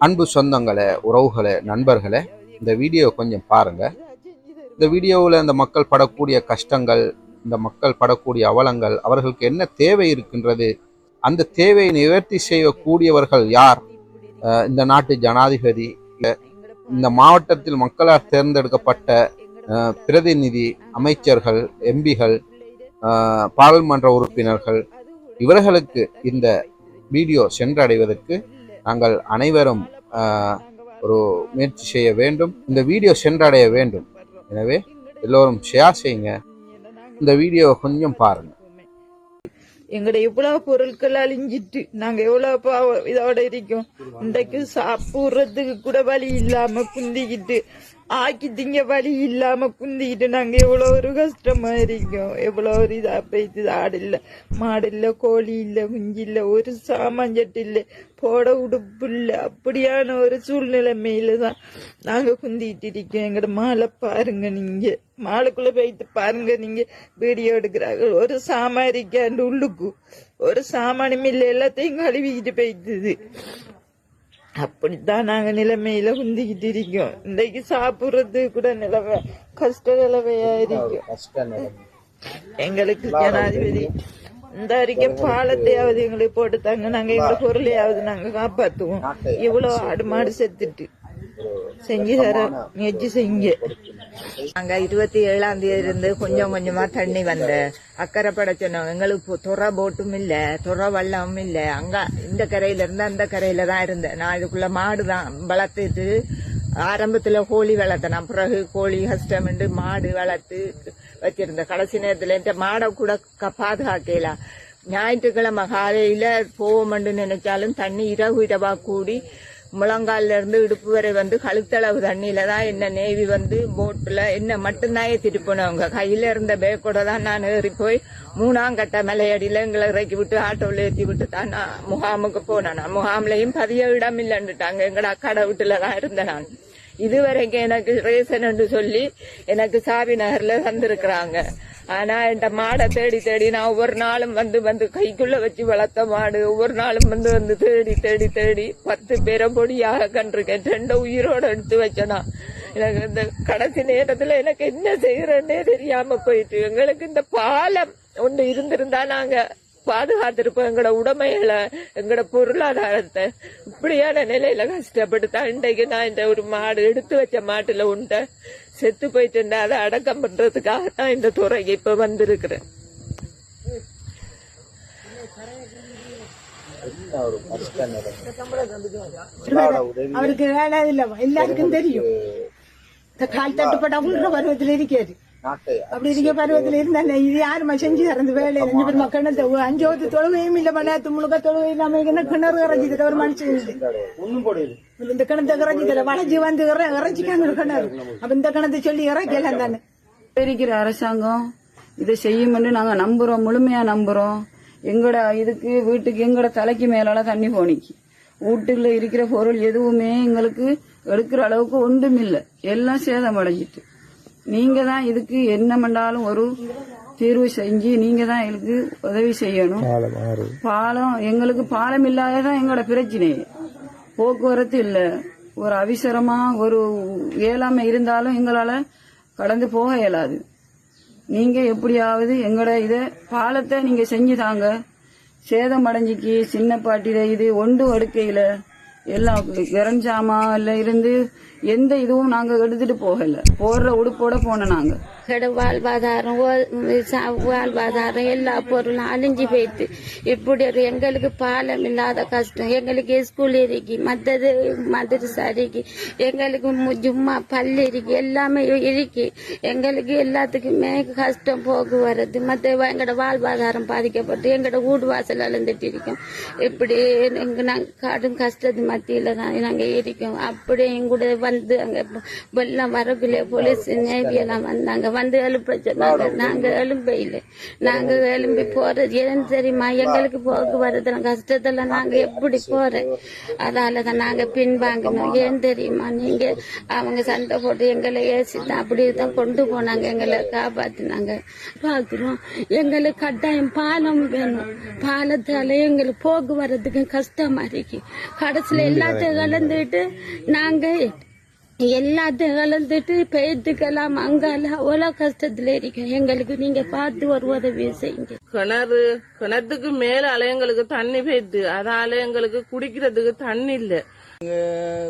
அன்பு சொந்தங்களே உறவுகளே நண்பர்களே இந்த வீடியோ கொஞ்சம் பாருங்க. இந்த வீடியோவில் இந்த மக்கள் படக்கூடிய கஷ்டங்கள் இந்த மக்கள் படக்கூடிய அவலங்கள் அவர்களுக்கு என்ன தேவை இருக்கின்றது அந்த தேவையை நிவர்த்தி செய்யக்கூடியவர்கள் யார்? இந்த நாட்டு ஜனாதிபதி இந்த மாவட்டத்தில் மக்களால் தேர்ந்தெடுக்கப்பட்ட பிரதிநிதி அமைச்சர்கள் எம்பிகள் பாராளுமன்ற உறுப்பினர்கள் இவர்களுக்கு இந்த வீடியோ சென்றடைவதற்கு நாங்கள் அனைவரும் ஒரு முயற்சி செய்ய வேண்டும். இந்த வீடியோ சென்றடைய வேண்டும். எனவே எல்லோரும் ஷேர் செய்யுங்க. இந்த வீடியோ கொஞ்சம் பாருங்க. எங்கட இவ்வளவு பொருட்கள் அழிஞ்சிட்டு நாங்க எவ்வளவு பாவம் இதோட இருக்கோம். இன்றைக்கு சாப்பிடுறதுக்கு கூட வழி இல்லாம குந்திக்கிட்டு ஆக்கி திங்க வழி இல்லாம குந்திக்கிட்டு நாங்க எவ்வளவு ஒரு கஷ்டமா இருக்கோம். எவ்வளவு ஒரு இதா போயிட்டு ஆடு இல்லை மாடு இல்லை கோழி இல்ல குஞ்சு இல்லை ஒரு சாமான்சட்டு இல்லை போட உடுப்பு இல்ல அப்படியான ஒரு சூழ்நிலைமையில தான் நாங்க குந்திக்கிட்டு இருக்கோம். எங்கட மாலை பாருங்க நீங்க. மாலுக்குள்ள போயிட்டு பாருங்க நீங்க. வீடியோ எடுக்கிறார்கள். ஒரு சாமாரிக்கு அந்த உள்ளுக்கு. ஒரு சாமானும் இல்லை எல்லாத்தையும் கழுவிக்கிட்டு போயிட்டுது அப்படித்தான் நாங்க நிலைமையில குந்திக்கிட்டு இருக்கோம். இன்றைக்கு சாப்பிடுறது கூட நிலைமை கஷ்ட நிலைமையா இருக்கும். எங்களுக்கு ஜனாதிபதி இந்த அறிக்கை பாலத்தையாவது எங்களுக்கு போட்டு தாங்க நாங்க எங்க பொருளையாவது நாங்க காப்பாத்துவோம். இவ்வளவு ஆடு மாடு செத்துட்டு செஞ்சு தர முயற்சி செய்யுங்க. அங்க இருபத்தி ஏழாம் தேதி இருந்து கொஞ்சம் கொஞ்சமா தண்ணி வந்து. அக்கறைப்பட சொன்னோம். எங்களுக்கு துறை போட்டும் இல்ல துறை வள்ளமும் இல்ல. அங்க இந்த கரையில இருந்து அந்த கரையில தான் இருந்தேன். நான் இதுக்குள்ள மாடு தான் வளர்த்துட்டு ஆரம்பத்துல கோழி வளர்த்தேன் பிறகு கோழி கஷ்டம்ண்டு மாடு வளர்த்து வச்சிருந்தேன். கடைசி நேரத்துல இந்த மாடை கூட க- பாதுகாக்கலாம் ஞாயிற்றுக்கிழமை காலையில போவோம்னு நினைச்சாலும் தண்ணி இரவு இரவா கூடி முழங்கால்ல இருந்து இடுப்பு வரை வந்து கழுத்தளவு தண்ணியில தான் என்ன நேவி வந்து போட்டில் என்ன மட்டும்தான் ஏத்திட்டு போனவங்க. கையில இருந்த பேக்கோட தான் நான் ஏறி போய் மூணாம் கட்ட மலையடியில எங்களை இறக்கி விட்டு ஆட்டோவில் ஏற்றி விட்டு தான் நான் முகாமுக்கு போனேன். நான் முகாம்லயும் பதிய இடம் இல்லைன்னுட்டாங்க. எங்கட அக்காட வீட்டுல தான் இருந்தேன் நான். இதுவரைக்கும் எனக்கு ரேசன் என்று சொல்லி எனக்கு சாவி நகர்ல தந்திருக்கிறாங்க. ஆனா இந்த மாடை தேடி தேடி நான் ஒவ்வொரு நாளும் வந்து வந்து கைக்குள்ள வச்சு வளர்த்த மாடு ஒவ்வொரு நாளும் வந்து வந்து தேடி தேடி தேடி பத்து பேரை கண்டிருக்கேன். ரெண்ட உயிரோட எடுத்து வச்சனா எனக்கு இந்த கடைசி நேரத்துல எனக்கு என்ன செய்யறேன்னே தெரியாம போயிட்டு எங்களுக்கு இந்த பாலம் ஒன்று இருந்திருந்தா நாங்க பாதுகாத்திருப்போம். எங்களோட உடமைகளை எங்களோட பொருளாதாரத்தை. இப்படியான நிலையில கஷ்டப்பட்டு தான் இன்றைக்கு நான் இந்த ஒரு மாடு எடுத்து வச்ச மாட்டுல உண்டை செத்து போயிட்டு இருந்தா அதை அடக்கம் பண்றதுக்காக தான் இந்த துறைக்கு இப்ப வந்திருக்கிறேன் அவருக்கு வேலை இல்ல எல்லாருக்கும் தெரியும். இந்த கால் தட்டுப்பட்ட உள்ள பருவத்தில் இருக்காரு அப்படி இருக்க பருவத்தில் இருந்தா இது யாருமா செஞ்சு தரது வேலை? அஞ்சு பேர் மக்கள் அஞ்சு இல்ல பண்ணாத்து முழுக்க இல்லாம என்ன கிணறு இறஞ்சி ஒரு மனுஷன் இல்லை. இந்த கிணத்தை வளைஞ்சு வந்து இற- இறச்சிக்காங்க ஒரு கிணறு. அப்ப இந்த கிணத்தை சொல்லி இறக்கலாம் தானே. இருக்கிற அரசாங்கம் இதை செய்யும்னு நாங்க நம்புறோம் முழுமையா நம்புறோம். எங்கட இதுக்கு வீட்டுக்கு எங்கட தலைக்கு மேலால தண்ணி போனிக்கு. வீட்டுல இருக்கிற பொருள் எதுவுமே எங்களுக்கு எடுக்கிற அளவுக்கு ஒன்றும் இல்ல. எல்லாம் சேதம் அடைஞ்சிட்டு. நீங்க தான் இதுக்கு என்ன பண்ணாலும் ஒரு தீர்வு செஞ்சு நீங்க தான் எங்களுக்கு உதவி செய்யணும். பாலம் எங்களுக்கு பாலம் இல்லாததான் எங்களோட பிரச்சனை. போக்குவரத்து இல்ல. ஒரு அவசரமா ஒரு இயலாமை இருந்தாலும் எங்களால கடந்து போக இயலாது. நீங்க எப்படியாவது எங்களோட இத பாலத்தை நீங்க செஞ்சு தாங்க. சேதம் அடைஞ்சிக்கு சின்ன பாட்டில இது ஒன்றும் எடுக்கையில எல்லாம் இறஞ்சாமால இருந்து எந்த இதுவும் நாங்க எடுத்துட்டு போகல. போடுற உடுப்போட போன நாங்க. கடை வாழ்வாதாரம் ஓ- சா- வாழ்வாதாரம் எல்லா பொருளும் அழிஞ்சு போயிட்டு. இப்படி ஒரு எங்களுக்கு பாலம் இல்லாத கஷ்டம். எங்களுக்கு ஸ்கூல் இருக்கு மற்றது மதரசா இருக்கு எங்களுக்கு ஜும்மா பள்ளி இருக்கு எல்லாமே இருக்கு. எங்களுக்கு எல்லாத்துக்குமே கஷ்டம் போக்குவரத்து மற்ற எங்களோட வாழ்வாதாரம் பாதிக்கப்பட்டு எங்களோட வீடு வாசல் அழுந்துட்டு இருக்கோம். இப்படி நாங்கள் கடும் கஷ்டத்து மத்தியில் தான் நாங்கள் இருக்கோம். அப்படியும் கூட வந்து அங்க வெள்ளம் வரக்குள்ள போலீஸ் நேவி எல்லாம் வந்தாங்க வந்து எழுப்ப சொன்னாங்க. நாங்க எழும்ப இல்லை நாங்க எழும்பி போறது ஏன்னு தெரியுமா? எங்களுக்கு போக்குவரத்து கஷ்டத்துல நாங்க எப்படி போறோம் அதாலதான் நாங்க பின்வாங்கினோம். ஏன் தெரியுமா? நீங்க அவங்க சண்டை போட்டு எங்களை ஏசி தான் அப்படிதான் கொண்டு போனாங்க. எங்களை காப்பாத்தினாங்க. பாக்குறோம் எங்களுக்கு கட்டாயம் பாலம் வேணும். பாலத்தால எங்களுக்கு போக்குவரத்துக்கு கஷ்டமா இருக்கு. கடைசியில எல்லாத்தையும் கலந்துட்டு நாங்க எல்லாத்தையும் கலந்துட்டு பெய்துக்கெல்லாம் அங்கால அவ்வளோ கஷ்டத்துல இருக்கோம் எங்களுக்கு நீங்க பார்த்து ஒரு உதவி செய்யுங்க. கிணறு கிணத்துக்கு மேல அலையங்களுக்கு தண்ணி பெய்யுது அதால எங்களுக்கு குடிக்கிறதுக்கு தண்ணி இல்ல.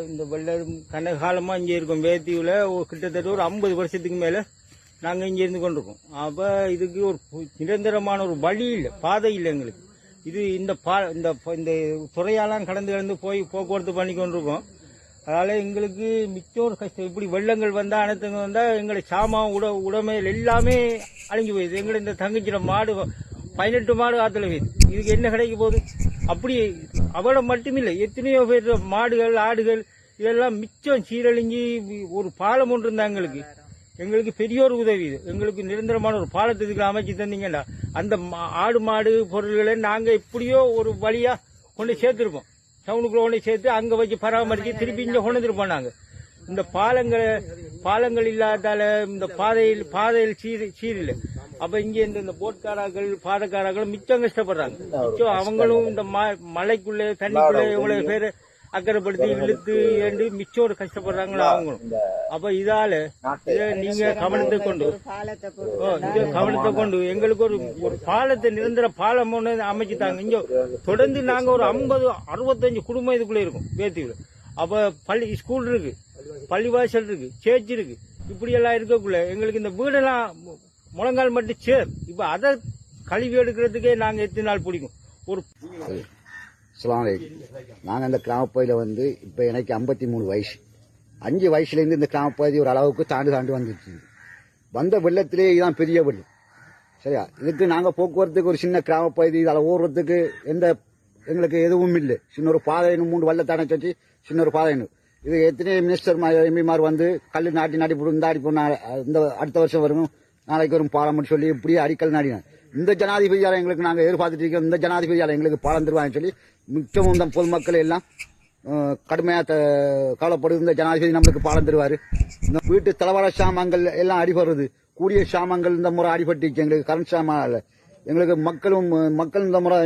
இந்த வெள்ளம் கண்ண காலமா இங்கே இருக்கோம். வேத்தியூல கிட்டத்தட்ட ஒரு ஐம்பது வருஷத்துக்கு மேல நாங்க இங்க இருந்து கொண்டிருக்கோம். அப்ப இதுக்கு ஒரு நிரந்தரமான ஒரு வழி இல்லை பாதை இல்லை எங்களுக்கு. இது இந்த பா இந்த துறையெல்லாம் கடந்து கடந்து போய் போக்குவரத்து பண்ணி கொண்டிருக்கோம். அதனால எங்களுக்கு மிச்சம் கஷ்டம். இப்படி வெள்ளங்கள் வந்தா அனைத்துங்க வந்தா எங்களை சாமான் உட உடைமைகள் எல்லாமே அழிஞ்சு போயிடுது. எங்களை இந்த தங்கச்சிட மாடு பதினெட்டு மாடு ஆற்றுல போயிடுது இதுக்கு என்ன கிடைக்க போகுது? அப்படி அவளை மட்டுமில்லை. எத்தனையோ பேர் மாடுகள் ஆடுகள் இதெல்லாம் மிச்சம் சீரழிஞ்சு ஒரு பாலம் ஒன்று இருந்தா எங்களுக்கு. எங்களுக்கு பெரிய ஒரு உதவி இது. எங்களுக்கு நிரந்தரமான ஒரு பாலத்துக்கு அமைச்சு தந்தீங்கன்னா அந்த மா- ஆடு மாடு பொருள்களை நாங்கள் எப்படியோ ஒரு வழியாக கொண்டு சேர்த்துருப்போம். டவுனுக்குள்ள கொண்டு சேர்த்து அங்க வச்சு பராமரிச்சு திருப்பி இங்க கொண்டு நாங்க இந்த பாலங்கள் பாலங்கள் இல்லாதால இந்த பாதையில் பாதையில் சீர் சீரில்லை. அப்ப இங்க இந்த இந்த போட்காரர்கள் பாதக்காரர்கள் மிச்சம் கஷ்டப்படுறாங்க. மிச்சம் அவங்களும் இந்த ம- மலைக்குள்ளே தண்ணிக்குள்ளே இவ்வளவு பேர் அக்கறைப்படுத்தி இழுத்து ஏண்டு மிச்சம் ஒரு கஷ்டப்படுறாங்களோ அவங்களும் அப்ப இதால இதை நீங்க கவனத்தை கொண்டு இதை கவனத்தை கொண்டு எங்களுக்கு ஒரு ஒரு பாலத்தை நிரந்தர பாலம் ஒண்ணு அமைச்சு தாங்க இங்க தொடர்ந்து நாங்க ஒரு ஐம்பது அறுபத்தஞ்சு குடும்பம் இதுக்குள்ள இருக்கும் வேத்தியூர் அப்ப பள்ளி ஸ்கூல் இருக்கு பள்ளிவாசல் இருக்கு சேர்ச் இருக்கு. இப்படி எல்லாம் இருக்கக்குள்ள எங்களுக்கு இந்த வீடெல்லாம் முழங்கால் மட்டும் சேர். இப்ப அதை கழுவி எடுக்கிறதுக்கே நாங்க எத்தனை நாள் பிடிக்கும்? ஒரு சலாம் நாங்கள் இந்த கிராமப்பகுதியில் வந்து இப்போ எனக்கு ஐம்பத்தி மூணு வயசு. அஞ்சு வயசுலேருந்து இந்த கிராமப்பகுதி ஒரு அளவுக்கு தாண்டு தாண்டு வந்துச்சு வந்த வெள்ளத்திலே இதுதான் பெரிய வெள்ளம் சரியா? இதுக்கு நாங்கள் போக்குவரத்துக்கு ஒரு சின்ன கிராமப்பகுதி இதில் ஓடுறதுக்கு எந்த எங்களுக்கு எதுவும் இல்லை. சின்ன ஒரு பாதை மூணு வெள்ளத்தானே வச்சு சின்ன ஒரு பாதை இது எத்தனை மினிஸ்டர் எம்பிமார் வந்து கல் நாட்டி நாட்டி போட்டு இந்த அடி இந்த அடுத்த வருஷம் வரும். நாளைக்கு வரும் பாலம்னு சொல்லி இப்படியே அடிக்கல் நாடினேன் இந்த ஜனாதிபதியால் எங்களுக்கு நாங்கள் எதிர்பார்த்துட்டு இருக்கோம். இந்த ஜனாதிபதியால் எங்களுக்கு பாலம் தருவாங்கன்னு சொல்லி மிச்சமும் இந்த பொதுமக்கள் எல்லாம் கடுமையாக கடுமையா த- இந்த ஜனாதிபதி நம்மளுக்கு பாலம் தருவார். இந்த வீட்டு தளவாட சாமான்கள் எல்லாம் அடிபடுறது. கூடிய சாமான்கள் இந்த முறை அடிபட்டுச்சு எங்களுக்கு கரண்ட் சாமான் எங்களுக்கு மக்களும் மக்கள் இந்த முறை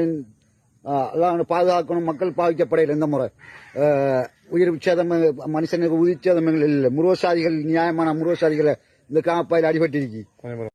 எல்லாம் பாதுகாக்கணும். மக்கள் பாதிக்கப்படையில் இந்த முறை. உயிர் சேதம் மனுஷனுக்கு உயிர் சேதம் இல்லை. முருகசாதிகள் நியாயமான முருகசாதிகளை இந்த காப்பாயில் அடிபட்டிருக்கு